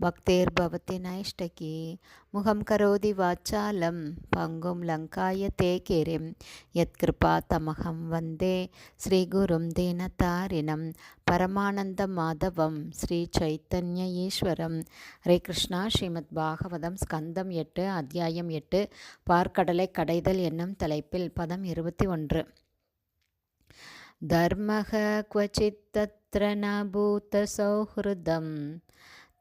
भक्तिर्भवति नैष्टकी मुखं करोति वाचालं पङ्गुं लङ्काय ते गिरिं यत्कृपातमहं वन्दे श्रीगुरुं दीनतारिणं परमानन्दमाधवं श्रीचैतन्य ஈஸ்வரம் ஹரே கிருஷ்ணா ஸ்ரீமத் பாகவதம் ஸ்கந்தம் எட்டு அத்தியாயம் எட்டு பார்க்கடலை கடைதல் என்னும் தலைப்பில் பதம் இருபத்தி ஒன்று धर्मः क्वचित् तत्र न भूतसौहृदं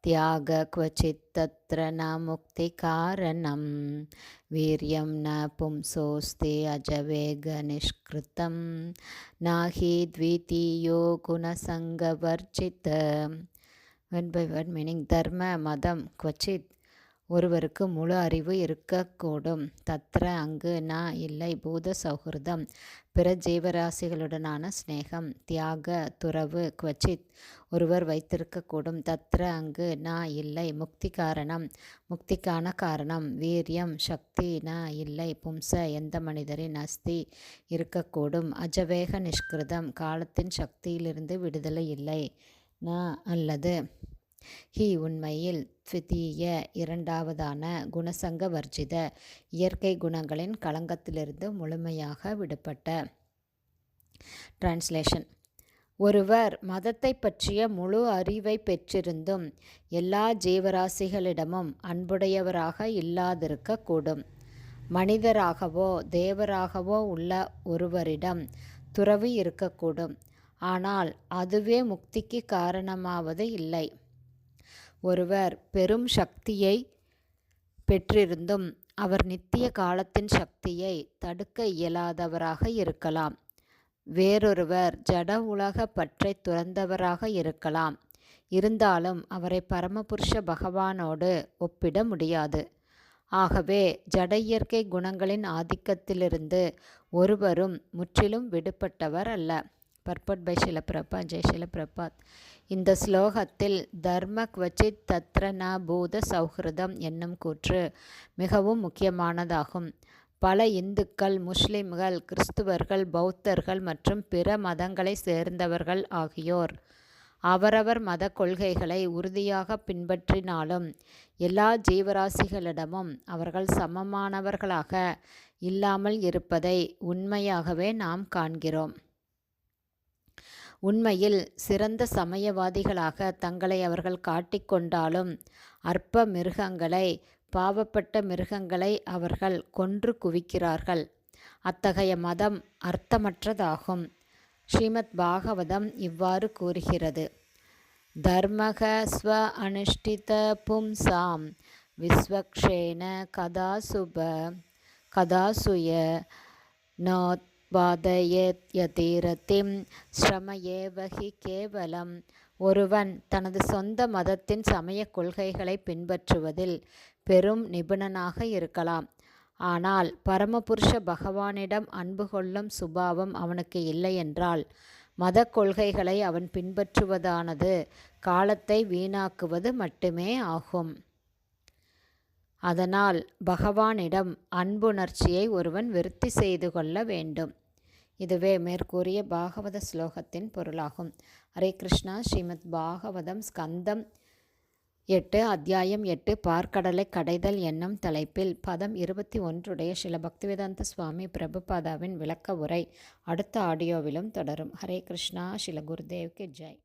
त्याग क्वचित् तत्र न मुक्तिकारणं वीर्यं न पुंसोऽस्ति अजवेगनिष्कृतं न हि द्वितीयो गुणसङ्गवर्जित वेन् बै वर्ड् मीनिङ्ग् धर्म मदं क्वचित् ஒருவருக்கு முழு அறிவு இருக்கக்கூடும். தத்ர அங்கு நா இல்லை பூத சௌஹிருதம் பிற ஜீவராசிகளுடனான ஸ்நேகம் தியாக துறவு குவச்சித் ஒருவர் வைத்திருக்கக்கூடும். தத்ர அங்கு நா இல்லை முக்தி காரணம் முக்திக்கான காரணம் வீரியம் சக்தி நா இல்லை பும்ச எந்த மனிதரின் அஸ்தி இருக்கக்கூடும். அஜவேக நிஷ்கிருதம் காலத்தின் சக்தியிலிருந்து விடுதலை இல்லை நா அல்லது ஹி உண்மையில் த்விதீய இரண்டாவதான குணசங்க வர்ஜித இயற்கை குணங்களின் களங்கத்திலிருந்து முழுமையாக விடுபட்ட டிரான்ஸ்லேஷன் ஒருவர் மதத்தை பற்றிய முழு அறிவை பெற்றிருந்தும் எல்லா ஜீவராசிகளிடமும் அன்புடையவராக இல்லாதிருக்கக்கூடும் மனிதராகவோ தேவராகவோ உள்ள ஒருவரிடம் துறவு இருக்கக்கூடும் ஆனால் அதுவே முக்திக்கு காரணமாவது இல்லை. ஒருவர் பெரும் சக்தியை பெற்றிருந்தும் அவர் நித்திய காலத்தின் சக்தியை தடுக்க இயலாதவராக இருக்கலாம். வேறொருவர் ஜட உலக பற்றை துறந்தவராக இருக்கலாம். இருந்தாலும் அவரை பரமபுருஷ பகவானோடு ஒப்பிட முடியாது. ஆகவே ஜட இயற்கை குணங்களின் ஆதிக்கத்திலிருந்து ஒருவரும் முற்றிலும் விடுபட்டவர் அல்ல. பர்பட் பை ஷிலப்பிரபா ஜெய் ஷிலப்பிரபாத் இந்த ஸ்லோகத்தில் தர்ம குவச்சித் தத்ரனா பூத சௌஹிருதம் என்னும் கூற்று மிகவும் முக்கியமானதாகும். பல இந்துக்கள் முஸ்லிம்கள் கிறிஸ்துவர்கள் பௌத்தர்கள் மற்றும் பிற மதங்களை சேர்ந்தவர்கள் ஆகியோர். அவரவர் மத கொள்கைகளை உறுதியாக பின்பற்றினாலும் எல்லா ஜீவராசிகளிடமும் அவர்கள் சமமானவர்களாக இல்லாமல் இருப்பதை உண்மையாகவே நாம் காண்கிறோம். உண்மையில் சிறந்த சமயவாதிகளாக தங்களை அவர்கள் காட்டிக்கொண்டாலும் அற்ப மிருகங்களை பாவப்பட்ட மிருகங்களை அவர்கள் கொன்று குவிக்கிறார்கள். அத்தகைய மதம் அர்த்தமற்றதாகும். ஸ்ரீமத் பாகவதம் இவ்வாறு கூறுகிறது. தர்மக ஸ்வ அனுஷ்டித பும்சாம் விஸ்வக்ஷேன கதாசுப கதாசுய நோத் பாதயத்யதீரத்திம் ஸ்ரமயேவகி கேவலம். ஒருவன் தனது சொந்த மதத்தின் சமய கொள்கைகளை பின்பற்றுவதில் பெரும் நிபுணனாக இருக்கலாம். ஆனால் பரமபுருஷ பகவானிடம் அன்பு கொள்ளும் சுபாவம் அவனுக்கு இல்லையென்றால் மத கொள்கைகளை அவன் பின்பற்றுவதானது காலத்தை வீணாக்குவது மட்டுமே ஆகும். அதனால் பகவானிடம் அன்புணர்ச்சியை ஒருவன் விருத்தி செய்து கொள்ள வேண்டும். இதுவே மேற்கூறிய பாகவத ஸ்லோகத்தின் பொருளாகும். ஹரே கிருஷ்ணா. ஸ்ரீமத் பாகவதம் ஸ்கந்தம் எட்டு அத்தியாயம் எட்டு பார்க்கடலை கடைதல் என்னும் தலைப்பில் பதம் இருபத்தி ஒன்றுடைய சில பக்திவேதாந்த சுவாமி பிரபுபாதாவின் விளக்க உரை அடுத்த ஆடியோவிலும் தொடரும். ஹரே கிருஷ்ணா. சில குருதேவ்க்கு ஜெய்.